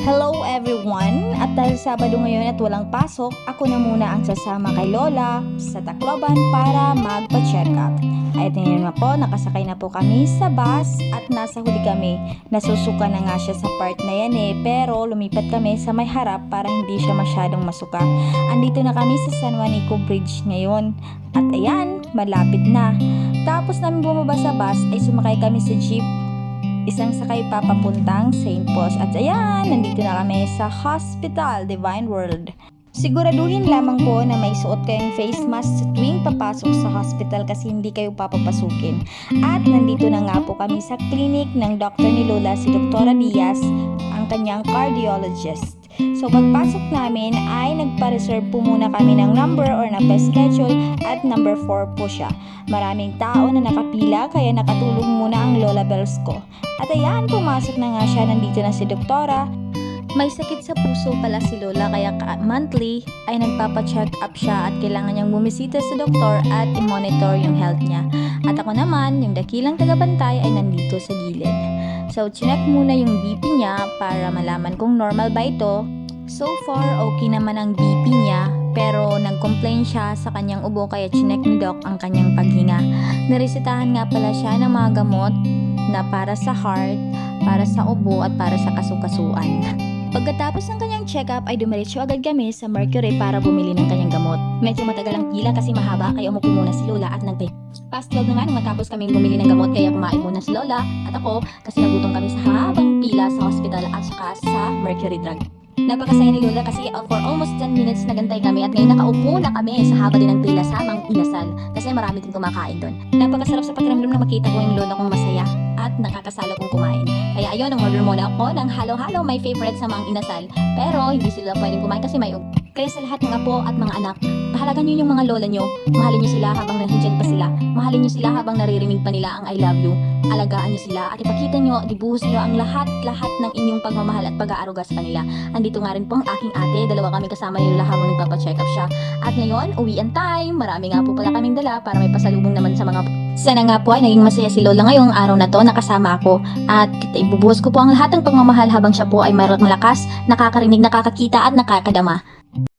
Hello everyone! At dahil Sabado ngayon at walang pasok, ako na muna ang sasama kay Lola sa Tacloban para magpa-check up. At ngayon na po, nakasakay na po kami sa bus at nasa huli kami. Nasusuka na nga siya sa part na yan eh, pero lumipat kami sa may harap para hindi siya masyadong masuka. Andito na kami sa San Juanico Bridge ngayon. At ayan, malapit na. Tapos namin bumaba sa bus ay sumakay kami sa jeep isang sakay papapuntang St. Paul's. At ayan, nandito na kami sa Hospital Divine World. Siguraduhin lamang po na may suot kayong face mask tuwing papasok sa hospital kasi hindi kayo papapasukin. At nandito na nga po kami sa clinic ng doktor ni Lola, si Dr. Diaz, ang kanyang cardiologist. So pagpasok namin ay nagpa-reserve po muna kami ng number or nagpa-schedule at number 4 po siya. Maraming tao na nakapila kaya nakatulog muna ang Lola Bells ko. At ayan, pumasok na nga siya, nandito na si Doktora. May sakit sa puso pala si Lola kaya ka- monthly ay nagpapa-check up siya at kailangan niyang bumisita sa doktor at i-monitor yung health niya. At ako naman, yung dakilang tagabantay ay nandito sa gilid. So, chinek muna yung BP niya para malaman kung normal ba ito. So far, okay naman ang BP niya, pero nag-complain siya sa kanyang ubo kaya chinek ni Doc ang kanyang paghinga. Naresetahan nga pala siya ng mga gamot na para sa heart, para sa ubo at para sa kasukasuan. Pagkatapos ng kanyang check-up ay dumiretso agad kami sa Mercury para bumili ng kanyang gamot. Medyo matagal ang pila kasi mahaba kaya umupo muna si Lola at nagpay. Past 12 na nga nung matapos kami bumili ng gamot kaya kumain muna si Lola at ako kasi nagutom kami sa habang pila sa hospital at saka sa Mercury Drug. Napakasaya ni Lola kasi uh, for almost 10 minutes nagantay kami at ngayon nakaupo na kami sa haba din ng pila sa Mang Inasal kasi marami din kumakain doon. Napakasarap sa pakiramdam na makita ko yung Lola kong masaya at nakakasalo kong kumain. Kaya ayun, order muna ako ng halo-halo, my favorite sa Mang Inasal. Pero hindi sila pwedeng kumain kasi may ug. Kaya sa lahat ng apo at mga anak, pahalagan nyo yung mga lola nyo. Mahalin nyo sila habang nandiyan pa sila. Mahalin nyo sila habang naririnig pa nila ang I love you. Alagaan nyo sila at ipakita nyo, dibuhos nyo ang lahat-lahat ng inyong pagmamahal at pag-aaruga sa kanila. Andito nga rin po ang aking ate, dalawa kami kasama ni Lola habang nagpapacheck up siya. At ngayon, uwian time. Marami nga po pala kaming dala para may pasalubong naman sa mga sana nga po ay naging masaya si Lola ngayong araw na to nakasama ako at ibubuhos ko po ang lahat ng pagmamahal habang siya po ay malakas, nakakarinig, nakakakita at nakakadama.